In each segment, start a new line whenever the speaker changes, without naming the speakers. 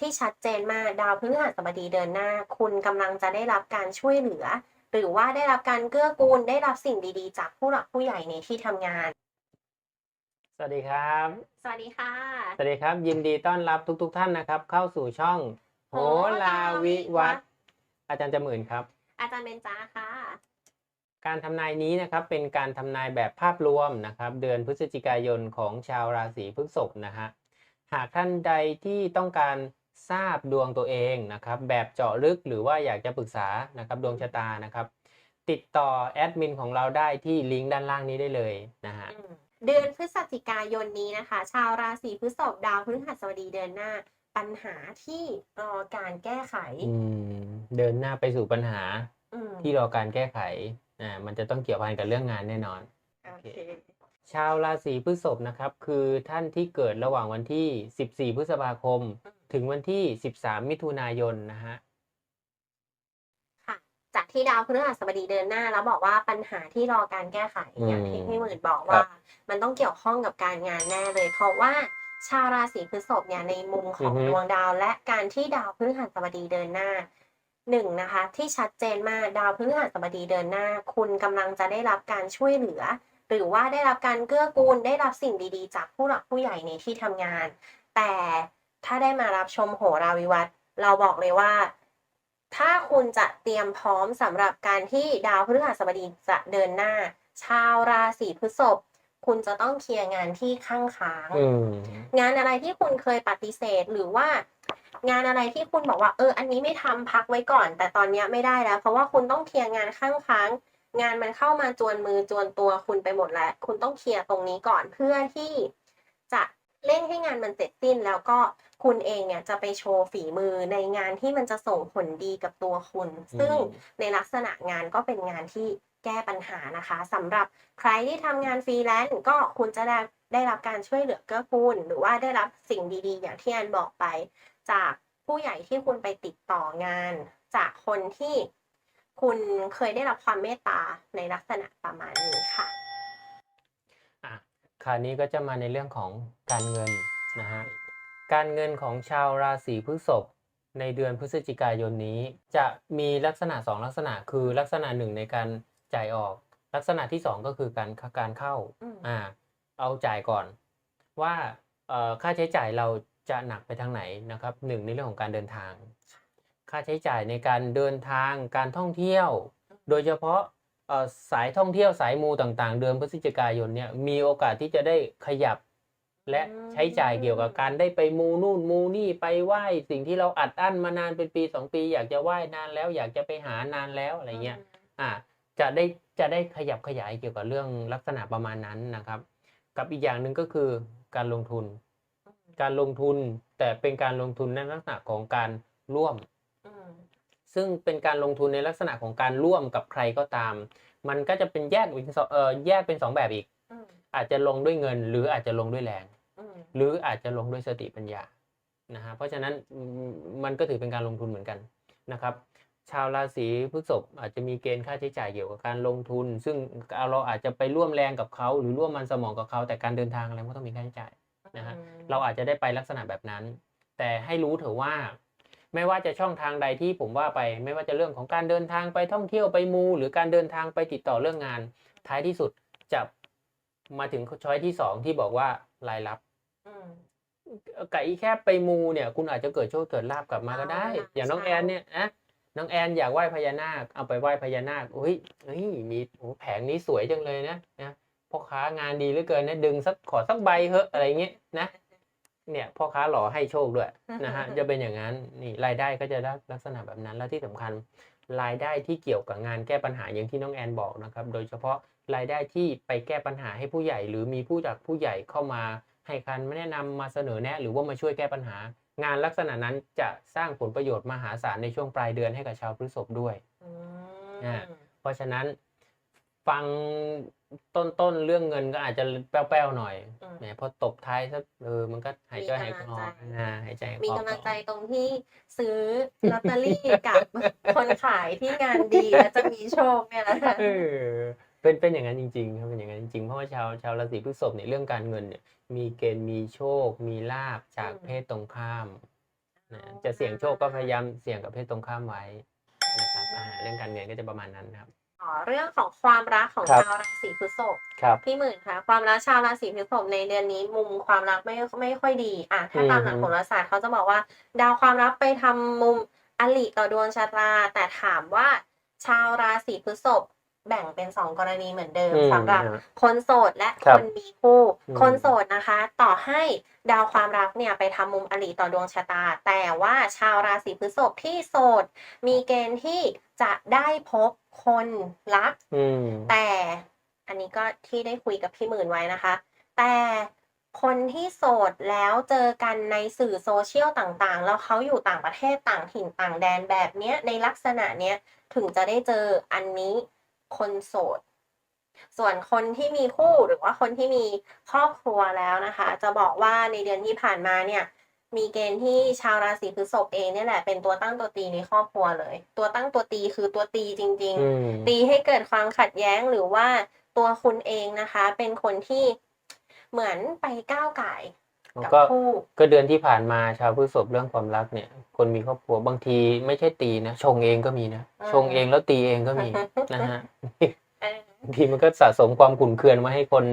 ที่ชัดเจนมากดาวพฤหัสบดีเดินหน้า คุณกำลังจะได้รับการช่วยเหลือ หรือว่าได้รับการเกื้อกูลได้รับสิ่งดีๆ จากผู้หลักผู้ใหญ่ในที่ทำงาน
สวัสดีครับ
สวัสดีค่ะ
สวัสดีครับ ยินดีต้อนรับทุกๆทท่านนะครับ เข้าสู่ช่องโหราวิวัฒน์อาจารย์จมื่นครับ
อาจารย์เบนจาค่ะ
การทำนายนี้นะครับเป็นการทำนายแบบภาพรวมนะครับ เดือนพฤศจิกายนของชาวราศีพฤษภนะฮะหากท่านใดที่ต้องการ ทราบดวงตัวเองนะครับ แบบเจาะลึกหรือว่าอยากจะปรึกษานะครับดวงชะตานะครับ ติดต่อแอดมินของเราได้ที่ลิงก์ด้านล่างนี้ได้เลยนะฮะ
เดือนพฤศจิกายนนี้นะคะ ชาวราศีพฤษภดาวพฤหัสบดีเดินหน้าปัญหาที่รอการแก้ไข
อืมเดินหน้าไปสู่ปัญหา
อืม
ที่รอการแก้ไขอ่ามันจะต้องเกี่ยวพันกับเรื่องงานแน่นอน
โอเค
ชาวราศีพฤษภนะครับ คือท่านที่เกิดระหว่างวันที่ 14 พฤษภาคม ถึงวันที่ 13 มิถุนายนนะฮะ
ค่ะจากที่ดาวพฤหัสบดีเดินหน้า แล้วบอกว่าปัญหาที่รอการแก้ไขอย่างที่พี่หมื่นบอกว่า มันต้องเกี่ยวข้องกับการงานแน่เลย เพราะว่าชาวราศีพฤษภเนี่ยในมุมของ
อือฮึ
ดวงดาว และการที่ดาวพฤหัสบดีเดินหน้าหนึ่งนะคะ ที่ชัดเจนมากดาวพฤหัสบดีเดินหน้า คุณกำลังจะได้รับการช่วยเหลือ หรือว่าได้รับการเกื้อกูลได้รับสิ่งดีๆ จากผู้หลักผู้ใหญ่ในที่ทำงาน แต่ ถ้าได้มารับชมโหราวิวัฒน์เราบอกเลยว่า ถ้าคุณจะเตรียมพร้อมสำหรับการที่ดาวพฤหัสบดีจะเดินหน้า ชาวราศีพฤษภคุณจะต้องเคลียร์งานที่ข้างค้าง
อืม
งานอะไรที่คุณเคยปฏิเสธหรือว่า งานอะไรที่คุณบอกว่า เออ อันนี้ไม่ทำพักไว้ก่อน แต่ตอนเนี้ยไม่ได้แล้ว เพราะว่าคุณต้องเคลียร์งานข้างค้างงานมันเข้ามาจวนมือจวนตัวคุณไปหมดแล้ว คุณต้องเคลียร์ตรงนี้ก่อนเพื่อที่จะ เร่งให้งานมันเสร็จสิ้นแล้วก็คุณเองเนี่ยจะไปโชว์ฝีมือในงานที่มันจะส่งผลดีกับตัวคุณ ซึ่ง
อืม
ในลักษณะงานก็เป็นงานที่แก้ปัญหานะคะสำหรับใครที่ทำงานฟรีแลนซ์ก็คุณจะได้ได้รับการช่วยเหลือเกื้อกูล หรือว่าได้รับสิ่งดีๆ อย่างที่อันบอกไป จากผู้ใหญ่ที่คุณไปติดต่องาน จากคนที่คุณเคยได้รับความเมตตาในลักษณะประมาณนี้ค่ะ
อะ คราวนี้ก็จะมาในเรื่องของการเงินนะฮะการเงินของชาวราศีพฤษภในเดือนพฤศจิกายนนี้ จะมีลักษณะ 2 ลักษณะคือลักษณะหนึ่งในการจ่ายออก ลักษณะที่ 2 ก็คือการการเข้า
อืม
อ่าเอาจ่ายก่อน ว่าเอ่อค่าใช้จ่ายเราจะหนักไปทางไหนนะครับหนึ่งในเรื่องของการเดินทาง ค่าใช้จ่ายในการเดินทางการท่องเที่ยว โดยเฉพาะเอ่อ สายท่องเที่ยวสายมูต่างๆ เดือนพฤศจิกายนเนี่ยมีโอกาสที่จะได้ขยับและใช้จ่ายเกี่ยวกับการได้ไปมูนู่นมูนี่ไปไหว้สิ่งที่เราอัดอั้นมานานเป็นปีสองปี อยากจะไหว้นานแล้ว อยากจะไปหานานแล้วอะไรเงี้ยอ่าจะได้จะได้ขยับขยายเกี่ยวกับเรื่องลักษณะประมาณนั้นนะครับ กับอีกอย่างหนึ่งก็คือการลงทุน การลงทุนแต่เป็นการลงทุนในลักษณะของการร่วม
อืม
ซึ่งเป็นการลงทุนในลักษณะของการร่วมกับใครก็ตาม มันก็จะเป็นแยกเป็นสองเอ่อแยกเป็นสองแบบอีก
อืม
อาจจะลงด้วยเงิน หรืออาจจะลงด้วยแรง
อืม
หรืออาจจะลงด้วยสติปัญญานะฮะเพราะฉะนั้นอืมมันก็ถือเป็นการลงทุนเหมือนกันนะครับ ชาวราศีพฤษภอาจจะมีเกณฑ์ค่าใช้จ่ายเกี่ยวกับการลงทุน ซึ่งเราอาจจะไปร่วมแรงกับเขาหรือร่วมมันสมองกับเขาแต่การเดินทางอะไรมันก็ต้องมีค่าใช้จ่ายนะฮะเราอาจจะได้ไปลักษณะแบบนั้น แต่ให้รู้เถอะว่า ไม่ว่าจะช่องทางใดที่ผมว่าไป ไม่ว่าจะเรื่องของการเดินทางไปท่องเที่ยวไปมู หรือการเดินทางไปติดต่อเรื่องงาน ท้ายที่สุดจะมาถึงช้อยที่สองที่บอกว่ารายรับ
อืม
ไก่แค่ไปมูเนี่ย คุณอาจจะเกิดโชคเกิดลาบกลับมาก็ได้
อ่า
อย่างน้อง
ใช่
แอนเนี่ยนะน้องแอนอยากไหว้พญานาคเอาไปไหว้พญานาคเฮ้ยเฮ้ยมีโอ้แผงนี้สวยจังเลยนะนะพ่อค้างานดีเหลือเกินนะดึงสักขอสักใบเหอะอะไรเงี้ยนะ เนี่ยพ่อค้าหล่อให้โชคด้วยนะฮะจะเป็นอย่างนั้นนี่รายได้ก็จะได้ลักษณะแบบนั้น แล้วที่สำคัญรายได้ที่เกี่ยวกับงานแก้ปัญหาอย่างที่น้องแอนบอกนะครับ โดยเฉพาะรายได้ที่ไปแก้ปัญหาให้ผู้ใหญ่ หรือมีผู้จากผู้ใหญ่เข้ามาให้คำแนะนำมาเสนอแนะ หรือว่ามาช่วยแก้ปัญหา งานลักษณะนั้นจะสร้างผลประโยชน์มหาศาลในช่วงปลายเดือนให้กับชาวพฤษภด้วย
อืม
อ่าเพราะฉะนั้นฟัง ต้นๆเรื่องเงินก็อาจจะแป้วๆหน่อย
อืม
แหมพอตบท้ายซะเออมันก็หายใจ
มี
หายค
กำ
อ
ลังใจ
อ่าหายใจหายคอ
มีกำลัง
ต่อ
ใจตรงที่ซื้อลอตเตอรี่กับคนขายที่งานดีแล้วจะมีโชคเนี่ยแหละค่ะ
เออเป็นเป็นอย่างนั้นจริงๆครับเป็นอย่างนั้นจริงๆเพราะว่าชาวชาวราศีพฤษภเนี่ยเรื่องการเงินเนี่ยมีเกณฑ์มีโชค มีลาบจาก
อืม
เพศตรงข้ามนะจะเสี่ยงโชคก็พยายามเสี่ยงกับเพศตรงข้ามไว้นะครับอ่าเรื่องการเงินก็จะประมาณนั้นครับ
อ๋อเรื่องของความรักของ
ครับ
ชาวราศีพฤษภ
ครับ
พี่หมื่นคะความรักชาวราศีพฤษภในเดือนนี้มุมความรักไม่ไม่ค่อยดีอะถ้าตามหลัก
อืม
โหราศาสตร์เขาจะบอกว่า ดาวความรักไปทำมุมอลิต่อดวงชะตาแต่ถามว่า ชาวราศีพฤษภ แบ่งเป็นสองกรณีเหมือนเดิม
อืม
สำหรับ
อ่า
คนโสดและ
ครั
ค
บ
นมีคู่
อืม
คนโสดนะคะ ต่อให้ดาวความรักเนี่ยไปทำมุมอลิต่อดวงชะตา แต่ว่าชาวราศีพฤษภที่โสด มีเกณฑ์ที่จะได้พบคนรัก
อืม
แต่อันนี้ก็ที่ได้คุยกับพี่หมื่นไว้นะคะ แต่คนที่โสดแล้วเจอกันในสื่อโซเชียลต่างๆ แล้วเขาอยู่ต่างประเทศต่างถิ่นต่างแดนแบบเนี้ยในลักษณะเนี้ยถึงจะได้เจออันนี้ คนโสด ส่วนคนที่มีคู่หรือว่าคนที่มีครอบครัวแล้วนะคะ จะบอกว่าในเดือนที่ผ่านมาเนี่ยมีเกณฑ์ที่ชาวราศีพฤษภเองเนี่ยแหละเป็นตัวตั้งตัวตีในครอบครัวเลย ตัวตั้งตัวตีคือตัวตีจริงๆ
อืม
ตีให้เกิดความขัดแย้งหรือว่าตัวคุณเองนะคะ เป็นคนที่เหมือนไปก้าวไก่าย กับ
ก็
คู่
ก็เดือนที่ผ่านมาชาวพฤษภเรื่องความรักเนี่ย คนมีครอบครัวบางทีไม่ใช่ตีนะชงเองก็มีนะ
อืม
ชงเองแล้วตีเองก็มีนะฮะ
เออบา
งทีมันก็สะสมความขุ่นเคืองมาให้คน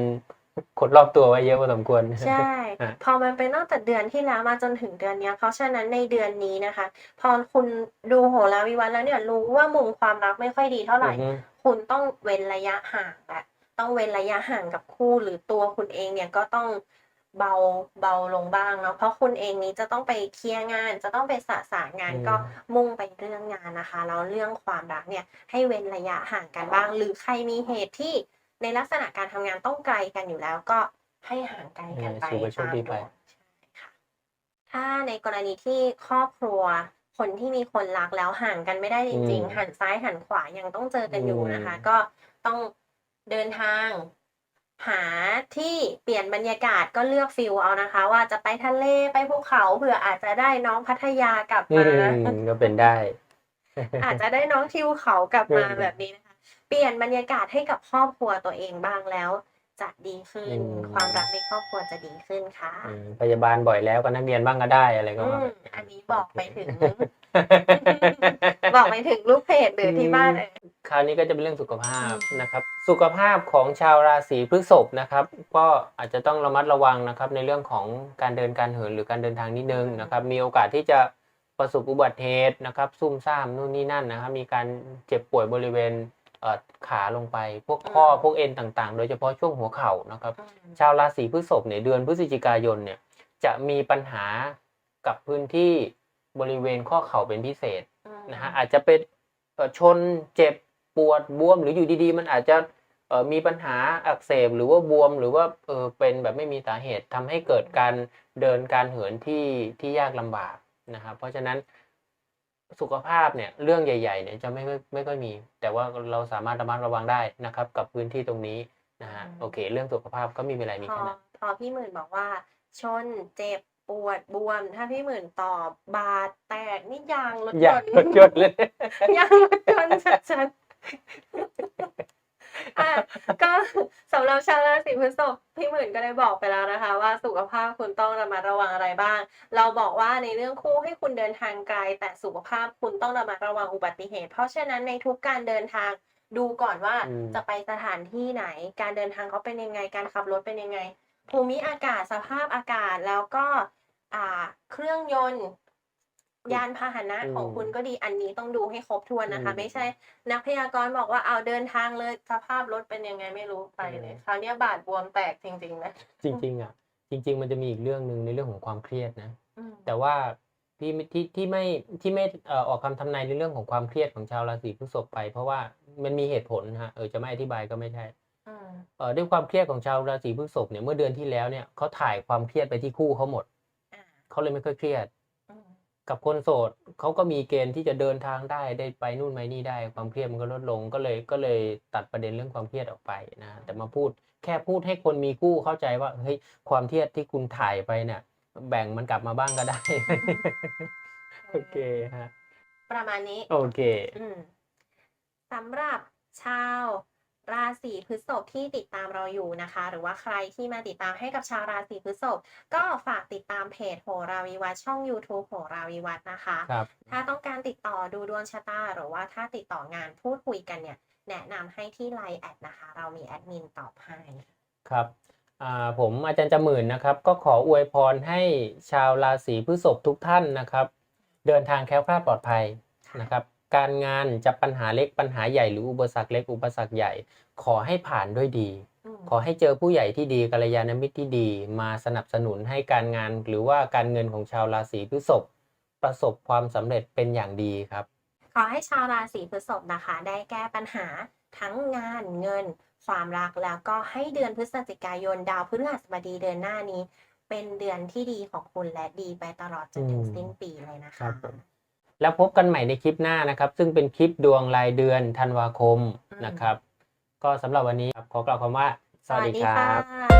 คนรอบตัวไว้เยอะพอสมควร
ใช่
อะ
พอมันเป็นตั้งแต่เดือนที่แล้วมาจนถึงเดือนเนี้ยเพราะฉะนั้นในเดือนนี้นะคะ พอคุณดูโหราวิวัฒน์แล้วเนี่ยรู้ว่ามุมความรักไม่ค่อยดีเท่าไหร่
อือฮึ
คุณต้องเว้นระยะห่างแหละต้องเว้นระยะห่างกับคู่หรือตัวคุณเองเนี่ยก็ต้อง เบาเบาลงบ้างเนาะเพราะคุณเองนี้จะต้องไปเคลียร์งาน จะต้องไปสะสางงาน
อืม
ก็มุ่งไปเรื่องงานนะคะแล้วเรื่องความรักเนี่ยให้เว้นระยะห่างกันบ้าง หรือใครมีเหตุที่ในลักษณะการทำงานต้องไกลกันอยู่แล้วก็ให้ห่างไกลกันไป
เออสู่ไปโชค
ตาม
ดี
ด
ไป
วงใช่ค่ะถ้าในกรณีที่ครอบครัว คนที่มีคนรักแล้วห่างกันไม่ได้จริง
อืม
ๆหันซ้ายหันขวายังต้องเจอกันอยู่นะคะ
อืม
ก็ต้องเดินทาง หาที่เปลี่ยนบรรยากาศก็เลือกฟิลเอานะคะ ว่าจะไปทะเลไปภูเขาเผื่ออาจจะได้น้องพัทยากลับ
อื
มา
มก็เป็นได้
อาจจะได้น้องทิวเขากลับมา
อืม
แบบนี้นะคะ เปลี่ยนบรรยากาศให้กับครอบครัวตัวเองบ้างแล้ว จะดีขึ้น
อืม
ความรักในครอบครัวจะดีขึ้นค่ะ
อืมพยาบาลบ่อยแล้วก็นักเรียนบ้างก็ได้อะไรก็
อื
ว่า
มอันนี้บอกไปถึง บอกไปถึงลูกเพจหรือที่บ้านเออ
คราวนี้ก็จะเป็นเรื่องสุขภาพ
อืม
นะครับ สุขภาพของชาวราศีพฤษภนะครับ ก็อาจจะต้องระมัดระวังนะครับในเรื่องของการเดินการเหินหรือการเดินทางนิดนึงนะครับ มีโอกาสที่จะประสบอุบัติเหตุนะครับ ซุ่มซ่ามนู่นนี่นั่นนะครับ มีการเจ็บป่วยบริเวณเอ่อ ขาลงไปพวกข้อพวกเอ็นต่างๆ โดยเฉพาะช่วงหัวเข่านะครับ
อืม
ชาวราศีพฤษภเนี่ยเดือนพฤศจิกายนเนี่ยจะมีปัญหากับพื้นที่บริเวณข้อเข่าเป็นพิเศษ
อืม
นะฮะอาจจะเป็นเอ่อชนเจ็บปวดบวมหรืออยู่ดีๆ มันอาจจะเอ่อมีปัญหาอักเสบหรือว่าบวมหรือว่าเออเป็นแบบไม่มีสาเหตุทำให้เกิดการเดินการเหินที่ที่ยากลำบากนะครับเพราะฉะนั้น สุขภาพเนี่ยเรื่องใหญ่ๆเนี่ยจะไม่ค่อยไม่ค่อยมี แต่ว่าเราสามารถระมัดระวังได้นะครับ กับพื้นที่ตรงนี้นะฮะโอเค เรื่องสุขภาพก็ไมมีอะไรมี
พอ
แค่นั้น
พอพี่หมื่นบอกว่า ชนเจ็บปวดบวม ถ้าพี่หมื่นตอบบาดแตกนี่ยางรถ
อยยาก
นต์
รถยนต์เลย
ยางรถยนต์ชัดๆ อะก็สำหรับชาวราศีพฤษภพี่หมื่นก็ได้บอกไปแล้วนะคะ ว่าสุขภาพคุณต้องระมัดระวังอะไรบ้าง เราบอกว่าในเรื่องคู่ให้คุณเดินทางไกล แต่สุขภาพคุณต้องระมัดระวังอุบัติเหตุ เพราะฉะนั้นในทุกการเดินทางดูก่อนว่า
อืม
จะไปสถานที่ไหน การเดินทางเขาเป็นยังไง การขับรถเป็นยังไง ภูมิอากาศสภาพอากาศแล้วก็อ่าเครื่องยนต์ ยานพาหนะ
อืม
ของคุณก็ดีอันนี้ต้องดูให้ครบถ้วนนะคะ
อืม
ไม่ใช่ นักพยากรณ์บอกว่าเอาเดินทางเลยสภาพรถเป็นยังไงไม่รู้ไปเลย
อืม
คราวเนี้ยบาดบวมแตกจริงๆนะ
จริง ๆ อะ จริง ๆ มันจะมีอีกเรื่องหนึ่งในเรื่องของความเครียดนะ
อืม
แต่ว่าที่ที่ที่ไม่ที่ไม่เอ่อออกคำทำนายในเรื่องของความเครียดของชาวราศีพฤษภไป เพราะว่ามันมีเหตุผลนะฮะเออจะไม่อธิบายก็ไม่ใช่
อืม
เอ่อด้วยความเครียดของชาวราศีพฤษภเนี่ยเมื่อเดือนที่แล้วเนี่ยเขาถ่ายความเครียดไปที่คู่เขาหมด
อ่า
เขาเลยไม่ค่อยเครียด
อืม
กับคนโสดเขาก็มีเกณฑ์ที่จะเดินทางได้ได้ไปนู่นไปนี่ได้ความเครียดมันก็ลดลงก็เลยก็เลยตัดประเด็นเรื่องความเครียดออกไปนะแต่มาพูดแค่พูดให้คนมีคู่เข้าใจว่าเฮ้ยความเครียดที่คุณถ่ายไปเนี่ย แบ่งมันกลับมาบ้างก็ได้ โอเคฮะ
ประมาณนี้
โอเค
อืมสำหรับชาว ราศีพฤษภที่ติดตามเราอยู่นะคะ หรือว่าใครที่มาติดตามให้กับชาวราศีพฤษภก็ฝากติดตามเพจโหราวิวัฒน์ช่อง YouTube โหราวิวัฒน์นะคะ
ครับ
ถ้าต้องการติดต่อดูดวงชะตา หรือว่าถ้าติดต่องานพูดคุยกันเนี่ยแนะนำให้ที่ไลน์แอดนะคะ เรามีแอดมินตอบให้
ครับอ่าผมอาจารย์จำหมื่นนะครับ ก็ขออวยพรให้ชาวราศีพฤษภทุกท่านนะครับ เดินทางแคล้วคลาดปลอดภัยนะครับ การงานจะปัญหาเล็กปัญหาใหญ่หรืออุปสรรคเล็กอุปสรรคใหญ่ ขอให้ผ่านด้วยดี
อืม
ขอให้เจอผู้ใหญ่ที่ดีกัลยาณมิตรที่ดี มาสนับสนุนให้การงานหรือว่าการเงินของชาวราศีพฤษภประสบความสำเร็จเป็นอย่างดีครับ
ขอให้ชาวราศีพฤษภนะคะ ได้แก้ปัญหาทั้งงานเงิน ความรักแล้วก็ให้เดือนพฤศจิกายนดาวพฤหัสบดีเดือนหน้านี้ เป็นเดือนที่ดีของคุณและดีไปตลอดจนถึง
อืม
สิ้นปีเลยนะ
ครั
คะ
บผม แล้วพบกันใหม่ในคลิปหน้านะครับ ซึ่งเป็นคลิปดวงรายเดือนธันวาคม
อืม
นะครับ ก็สำหรับวันนี้ครับขอกล่าวคำว่า สวัสดีครับ
ค่ะ